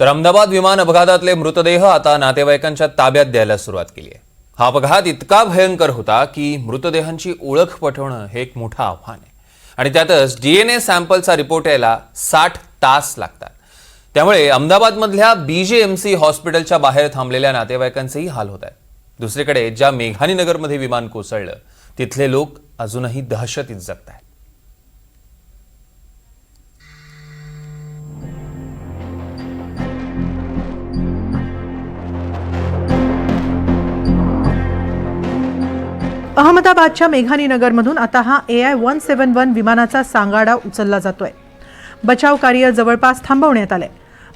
तर अहमदाबाद विमान अपघातातले मृतदेह आता नातेवाईकांच्या ताब्यात द्यायला सुरुवात केली आहे. हा अपघात इतका भयंकर होता की मृतदेहांची ओळख पटवणं हे एक मोठं आव्हान आहे. आणि त्यातच डीएनए सॅम्पलचा रिपोर्ट यायला साठ तास लागतात. त्यामुळे अहमदाबादमधल्या बीजेएमसी हॉस्पिटलच्या बाहेर थांबलेल्या नातेवाईकांचेही हाल होत आहेत. दुसरीकडे ज्या मेघानीनगरमध्ये विमान कोसळलं तिथले लोक अजूनही दहशतीत जगत आहेत अहमदाबादच्या मेघानी नगरमधून आता हा A I one seven one विमानाचा सांगाडा उचलला जातोय. बचाव कार्य जवळपास थांबवण्यात आले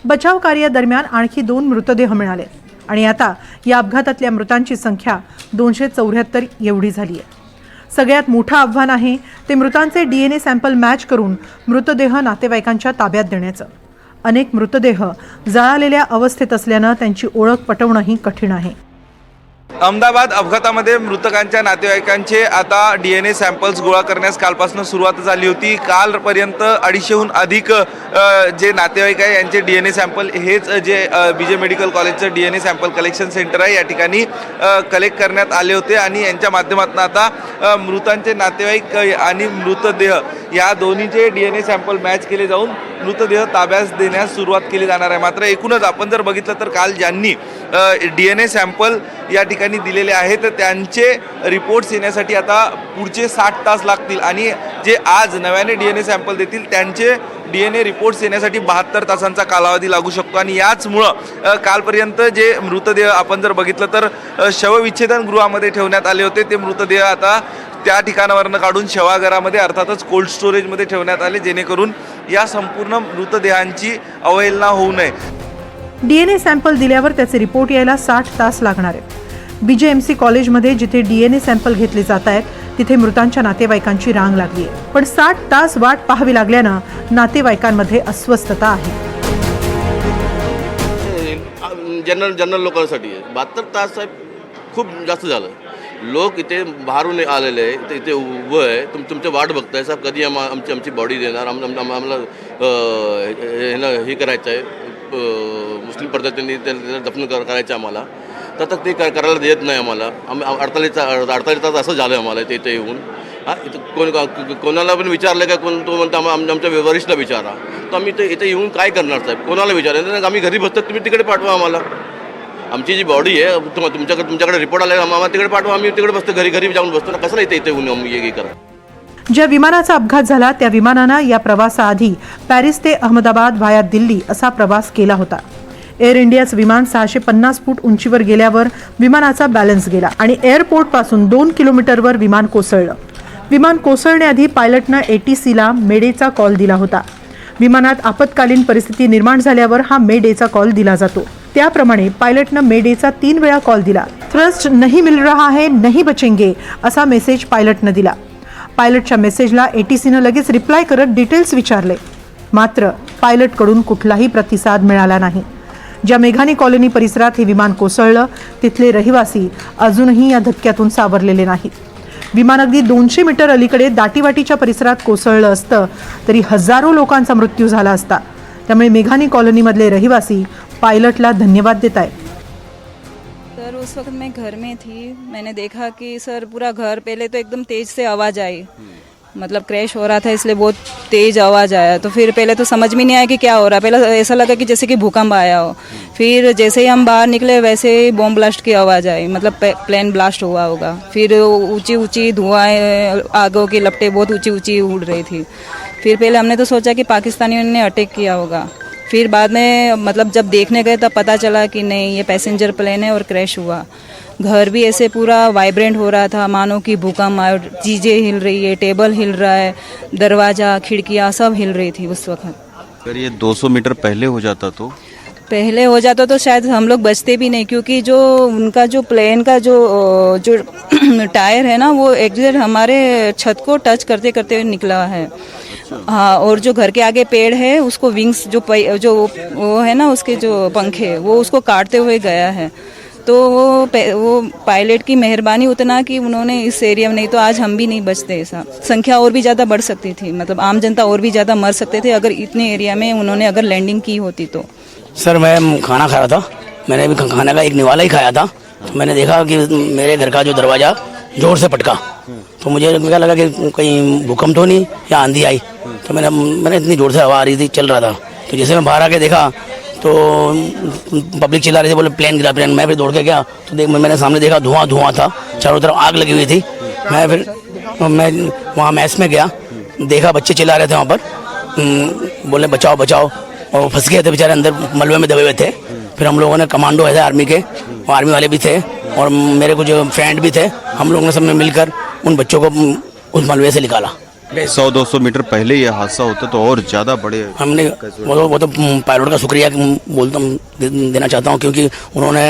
बचाव कार्यादरम्यान आणखी दोन मृतदेह मिळाले आणि आता या अपघातातल्या मृतांची संख्या दोनशे चौऱ्याहत्तर एवढी झाली आहे सगळ्यात मोठं आव्हान आहे ते मृतांचे D N A sample match करून मृतदेह नातेवाईकांच्या ताब्यात देण्याचं. अनेक मृतदेह जळालेल्या अवस्थेत असल्यानं त्यांची ओळख पटवणंही कठीण आहे. अहमदाबाद अपघातामध्ये मृतकांच्या नातेवाईकांचे आता डी एन ए सॅम्पल्स गोळा करण्यास कालपासून सुरुवात झाली होती. कालपर्यंत अडीचशेहून अधिक जे नातेवाईक आहे यांचे डी एन ए सॅम्पल हेच जे बी जे मेडिकल कॉलेजचं D N A sample collection centre आहे या ठिकाणी कलेक्ट करण्यात आले होते आणि यांच्या माध्यमातून आता मृतांचे नातेवाईक आणि मृतदेह या दोन्हीचे D N A sample match केले जाऊन मृतदेह ताब्यास देण्यास सुरुवात केली जाणार आहे. मात्र एकूणच आपण जर बघितलं तर काल ज्यांनी डी एन ए सॅम्पल या ठिकाणी दिलेले आहेत. त्यांचे रिपोर्ट्स येण्यासाठी आता पुढचे साठ तास लागतील. आणि जे आज नव्याने डी एन ए सॅम्पल देतील त्यांचे डी एन ए रिपोर्ट्स येण्यासाठी बहात्तर तासांचा कालावधी लागू शकतो. आणि याचमुळं कालपर्यंत जे मृतदेह आपण जर बघितलं तर शवविच्छेदन गृहामध्ये ठेवण्यात आले होते. ते मृतदेह आता त्या ठिकाणावरनं काढून शवाघरामध्ये अर्थातच कोल्ड स्टोरेजमध्ये ठेवण्यात आले जेणेकरून या संपूर्ण मृतदेहांची अवहेलना होऊ नये. डीएनए सॅम्पल दिल्यावर त्याचे रिपोर्ट यायला साठ तास लागणार आहेत. बीजेएमसी कॉलेजमध्ये जिथे डीएनए सॅम्पल घेतले जात आहेत तिथे मृतांच्या नातेवाईकांची रांग लागली आहे. पण साठ तास वाट पाहावी लागल्यानं नातेवाईकांमध्ये अस्वस्थता आहे. जनरल जनरल लोकांसाठी आहे. बहात्तर तास साहेब खूप जास्त झालं. लोक इथे बाहेरून आलेले आहे इथे इथे उभं आहे. तुम तुमचं वाट बघताय साहेब कधी आम आमची आमची बॉडी देणार आम आम्हाला हे करायचं आहे मुस्लिम पद्धतीने त्यांना दफन कर करायचं आम्हाला. तर आता ते कर- करायला देत नाही आम्हाला. आम्ही अडतालीस अडतालीस तास असं झालं आहे आम्हाला ते इथे येऊन. हां इथं कोण कोणाला पण विचारलं का कोण तो म्हणतो आम- आमच्या वरिष्ठला विचारा. तर आम्ही इथे इथे येऊन काय करणार साहेब? कोणाला विचारायचं आम्ही घरी बसतात तुम्ही तिकडे पाठवा आम्हाला. आमची जी बॉडी आहे तुम तुमच्याकडे तुमच्याकडे रिपोर्ट आला आम्हाला तिकडे पाठवा आम्ही तिकडे बसतो घरी घरी जाऊन बसतो. ना कसं इथे इथे येऊन हे करा? ज्या विमानाचा अपघात झाला त्या विमानानं या प्रवासाआधी पॅरिस ते अहमदाबाद व्हाया दिल्ली असा प्रवास केला होता. एअर इंडियाचं विमान सहाशे पन्नास फूट उंचीवर गेल्यावर विमानाचा बॅलन्स गेला आणि एअरपोर्टपासून दोन किलोमीटरवर विमान कोसळलं. विमान कोसळण्याआधी पायलटनं ए टी सीला मेडेचा कॉल दिला होता. विमानात आपत्कालीन परिस्थिती निर्माण झाल्यावर हा मे डेचा कॉल दिला जातो. त्याप्रमाणे पायलटनं मे डेचा तीन वेळा कॉल दिला. थ्रस्ट नहीं मिल रहा है नहीं बचेंगे असा मेसेज पायलटनं दिला. पायलटच्या मेसेजला एटीसीनं लगेच रिप्लाय करत डिटेल्स विचारले. मात्र पायलटकडून कुठलाही प्रतिसाद मिळाला नाही. ज्या मेघानी कॉलनी परिसरात हे विमान कोसळलं तिथले रहिवासी अजूनही या धक्क्यातून सावरलेले नाहीत. विमान अगदी दोनशे मीटर अलीकडे दाटीवाटीच्या परिसरात कोसळलं असतं तरी हजारो लोकांचा मृत्यू झाला असता. त्यामुळे मेघानी कॉलनीमधले रहिवासी पायलटला धन्यवाद देत आहेत सर उस वक्त मैं घर में थी। मैंने देखा कि सर, पूरा घर पहले तो एकदम तेज से आवाज़ आई। मतलब क्रैश हो रहा था, इसलिए बहुत तेज आवाज़ आया। तो फिर पहले तो समझ में नहीं आया कि क्या हो रहा। पहले ऐसा लगा कि जैसे कि भूकंप आया हो। फिर जैसे ही हम बाहर निकले, वैसे ही बॉम्ब ब्लास्ट की आवाज़ आई। मतलब प्लेन ब्लास्ट हुआ होगा। फिर ऊँची ऊँची धुआँ, आगों की लपटें बहुत ऊँची ऊँची उड़ रही थी। फिर पहले हमने तो सोचा कि पाकिस्तानियों ने अटैक किया होगा। फिर बाद में मतलब जब देखने गए तब पता चला कि नहीं, ये पैसेंजर प्लेन है और क्रैश हुआ। घर भी ऐसे पूरा वाइब्रेंट हो रहा था, मानो कि भूकंप और चीज़ें हिल रही है टेबल हिल रहा है, दरवाज़ा, खिड़कियाँ सब हिल रही थी उस वक्त। अगर ये 200 मीटर पहले हो जाता तो? पहले हो जाता तो शायद हम लोग बचते भी नहीं, क्योंकि जो उनका जो प्लेन का जो जो टायर है ना, वो एग्जैक्ट हमारे छत को टच करते करते निकला है। हाँ और जो घर के आगे पेड़ है, उसको विंग्स जो पै- जो वो है ना, उसके जो पंखे, वो उसको काटते हुए गया है। तो वो वो पायलट की मेहरबानी उतना कि उन्होंने इस एरिया में, नहीं तो आज हम भी नहीं बचते ऐसा। संख्या और भी ज़्यादा बढ़ सकती थी मतलब आम जनता और भी ज़्यादा मर सकते थे, अगर इतने एरिया में उन्होंने अगर लैंडिंग की होती तो। सर, मैं खाना खा रहा था। मैंने अभी खाने का एक निवाला ही खाया था। तो मैंने देखा कि मेरे घर का जो दरवाज़ा ज़ोर से पटका। तो मुझे क्या लगा कि कहीं भूकंप तो नहीं, या आंधी आई। तो मैंने मैंने इतनी ज़ोर से हवा आ रही थी, चल रहा था। तो जैसे मैं बाहर आके देखा तो पब्लिक चिल्ला रही थी, बोले प्लेन गिरा प्लेन मैं भी दौड़ के गया। तो देख मैंने सामने देखा, धुआँ धुआँ था, चारों तरफ़ आग लगी हुई थी। मैं फिर मैं वहाँ मैस में गया, देखा, बच्चे चिल्ला रहे थे वहाँ पर। बोले, बचाओ बचाओ। और वो फंस गए थे बेचारे अंदर मलबे में दबे हुए थे। फिर हम लोगों ने कमांडो है आर्मी के वो आर्मी वाले भी थे और मेरे कुछ फ्रेंड भी थे। हम लोगों ने सब ने मिलकर उन बच्चों को उस मलबे से निकाला। सौ दो सौ मीटर पहले ये हादसा होता तो और ज्यादा बड़े हमने वो तो वो तो पायलट का शुक्रिया बोलता हूँ देना चाहता हूँ क्योंकि उन्होंने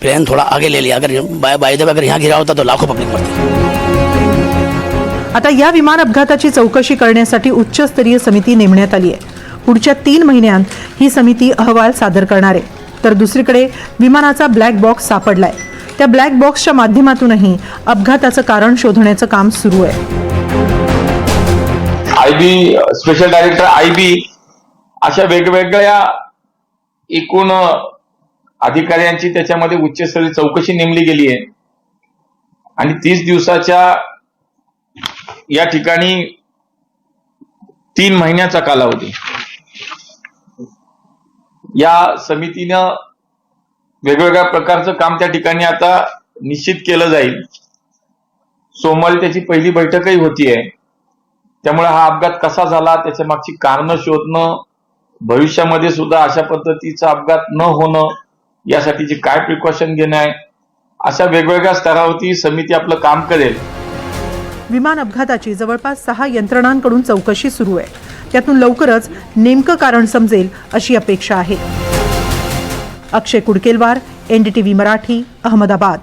प्लेन थोड़ा आगे ले लिया। अगर बाय बाय द वे अगर यहाँ गिरा होता तो लाखों पब्लिक मरती। आता या विमान अपघाताची चौकशी करण्यासाठी उच्चस्तरीय समिती नेमण्यात आली आहे. पुढच्या तीन महिन्यांत ही समिती अहवाल सादर करणार आहे. तर दुसरीकडे विमानाचा ब्लॅक बॉक्स सापडलाय. त्या ब्लॅक बॉक्सच्या माध्यमातूनही अपघाताचं कारण शोधण्याचं काम सुरू आहे. I B special director I B अशा वेगवेगळ्या एकूण अधिकाऱ्यांची त्याच्यामध्ये उच्चस्तरीय चौकशी नेमली गेली आहे. आणि तीस दिवसाच्या या ठिकाणी तीन महिन्याचा कालावधी. या समितीनं वेगवेगळ्या प्रकारचं काम त्या ठिकाणी आता निश्चित केलं जाईल. सोमवारी त्याची पहिली बैठकही होतीये. त्यामुळे हा अपघात कसा झाला त्याच्या मागची कारणं शोधणं भविष्यामध्ये सुद्धा अशा पद्धतीचा अपघात न होणं यासाठीची काय प्रिकॉशन घेणं आहे अशा वेगवेगळ्या स्तरावरती समिती आपलं काम करेल. विमान अपघाताची जवळपास सहा यंत्रणांकडून चौकशी सुरू आहे. त्यातून लवकरच नेमकं कारण समजेल अशी अपेक्षा आहे. अक्षय कुडकेलवार एनडीटीव्ही मराठी अहमदाबाद.